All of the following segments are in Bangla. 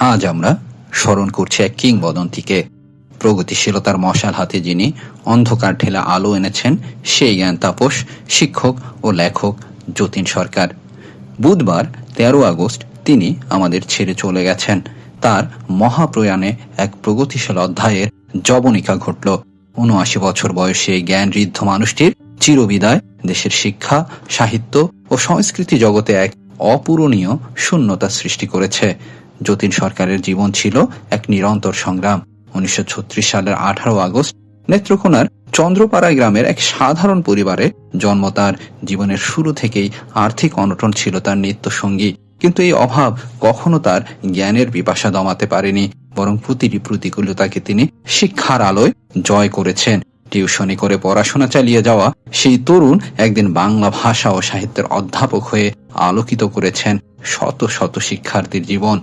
আজ আমরা স্মরণ করছি এক কিংবদন্তিকে। প্রগতিশীলতার মশাল হাতে যিনি অন্ধকার ঠেলা আলো এনেছেন, সেই জ্ঞান তাপস, শিক্ষক ও লেখক যতীন সরকার। বুধবার তেরো আগস্ট তিনি আমাদের ছেড়ে চলে গেছেন। তার মহাপ্রয়াণে এক প্রগতিশীল অধ্যায়ের জবনিকা ঘটল। উনআশি বছর বয়সে জ্ঞান ঋদ্ধ মানুষটির চিরবিদায় দেশের শিক্ষা, সাহিত্য ও সংস্কৃতি জগতে এক অপূরণীয় শূন্যতা সৃষ্টি করেছে। যতীন সরকারের জীবন ছিল এক নিরন্তর সংগ্রাম। উনিশশো ছত্রিশ সালের আঠারো আগস্ট নেত্রকোনার চন্দ্রপাড়া গ্রামের এক সাধারণ পরিবারে জন্ম তার। জীবনের শুরু থেকেই আর্থিক অনটন ছিল তার নিত্য সঙ্গী কিন্তু এই অভাব কখনো তার জ্ঞানের পিপাসা দমাতে পারেনি, বরং প্রতিটি প্রতিকূলতাকে তিনি শিক্ষার আলোয় জয় করেছেন। টিউশনি করে পড়াশোনা চালিয়ে যাওয়া সেই তরুণ একদিন বাংলা ভাষা ও সাহিত্যের অধ্যাপক হয়ে আলোকিত করেছেন শত শত শিক্ষার্থীর জীবন।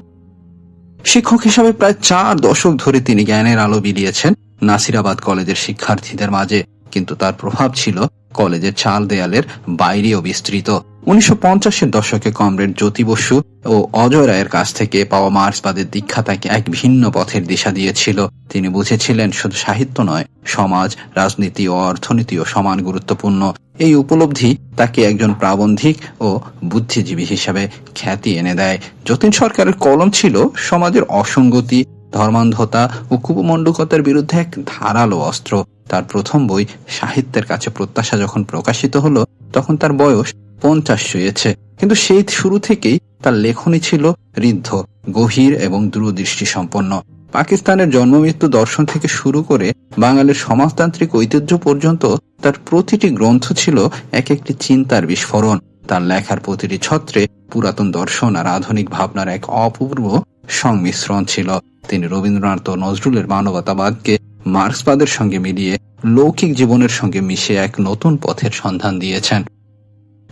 শিক্ষক হিসাবে প্রায় চার দশক ধরে তিনি জ্ঞানের আলো বিলিয়েছেন নাসিরাবাদ কলেজের শিক্ষার্থীদের মাঝে। কিন্তু তার প্রভাব ছিল কলেজের চাল দেয়ালের বাইরেও বিস্তৃত। উনিশশো পঞ্চাশের দশকে কমরেড জ্যোতি বসু ও অজয় রায়ের কাছ থেকে পাওয়া মার্ক্সবাদের দীক্ষা তাকে এক ভিন্ন পথের দিশা দিয়েছিল। তিনি বুঝেছিলেন, শুধু সাহিত্য নয়, সমাজ, রাজনীতি ও অর্থনীতিও সমান গুরুত্বপূর্ণ। এই উপলব্ধি তাকে একজন প্রাবন্ধিক ও বুদ্ধিজীবী হিসাবে খ্যাতি এনে দেয়। যতীন সরকারের কলম ছিল সমাজের অসঙ্গতি, ধর্মান্ধতা ও কুপমণ্ডকতার বিরুদ্ধে এক ধারালো অস্ত্র। তার প্রথম বই সাহিত্যের কাছে প্রত্যাশা যখন প্রকাশিত হলো, তখন তার বয়স পঞ্চাশ ছুঁয়েছে কিন্তু সেই শুরু থেকেই তার লেখনী ছিল ঋদ্ধ, গভীর এবং দূরদৃষ্টি সম্পন্ন পাকিস্তানের জন্মমৃত্যু দর্শন থেকে শুরু করে বাঙালির সমাজতান্ত্রিক ঐতিহ্য পর্যন্ত তার প্রতিটি গ্রন্থ ছিল এক একটি চিন্তার বিস্ফোরণ। তার লেখার প্রতিটি ছত্রে পুরাতন দর্শন আর আধুনিক ভাবনার এক অপূর্ব সংমিশ্রণ ছিল। তিনি রবীন্দ্রনাথ ও নজরুলের মানবতাবাদকে মার্ক্সবাদের সঙ্গে মিলিয়ে লৌকিক জীবনের সঙ্গে মিশে এক নতুন পথের সন্ধান দিয়েছেন।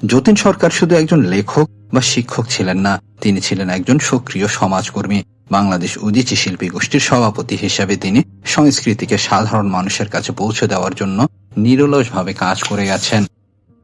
যতীন সরকার শুধু একজন লেখক বা শিক্ষক ছিলেন না, তিনি ছিলেন একজন সক্রিয় সমাজকর্মী। বাংলাদেশ উদিচি শিল্পী গোষ্ঠীর সভাপতি হিসাবে তিনি সংস্কৃতিকে সাধারণ মানুষের কাছে পৌঁছে দেওয়ার জন্য নিরলসভাবে কাজ করে গেছেন।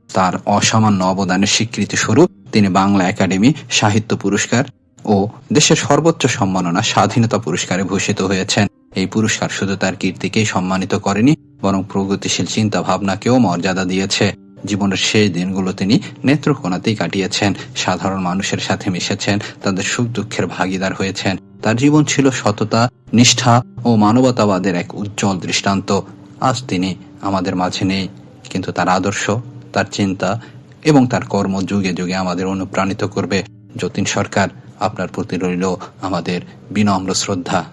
তার অসামান্য অবদানের স্বীকৃতি স্বরূপ তিনি বাংলা একাডেমি, সাহিত্য পুরস্কার ও দেশের সর্বোচ্চ সম্মাননা স্বাধীনতা পুরস্কারে ভূষিত হয়েছেন। এই পুরস্কার শুধু তার কীর্তিকেই সম্মানিত করেনি, বরং প্রগতিশীল চিন্তা ভাবনাকেও মর্যাদা দিয়েছে। জীবনের শেষ দিনগুলো তিনি নেত্রকোনাতেই কাটিয়েছেন। সাধারণ মানুষের সাথে মিশেছেন, তাদের সুখ দুঃখের ভাগিদার হয়েছেন। তার জীবন ছিল সততা, নিষ্ঠা ও মানবতাবাদের এক উজ্জ্বল দৃষ্টান্ত। আজ তিনি আমাদের মাঝে নেই, কিন্তু তার আদর্শ, তার চিন্তা এবং তার কর্ম যুগে যুগে আমাদের অনুপ্রাণিত করবে। যতীন সরকার, আপনার প্রতি রইল আমাদের বিনম্র শ্রদ্ধা।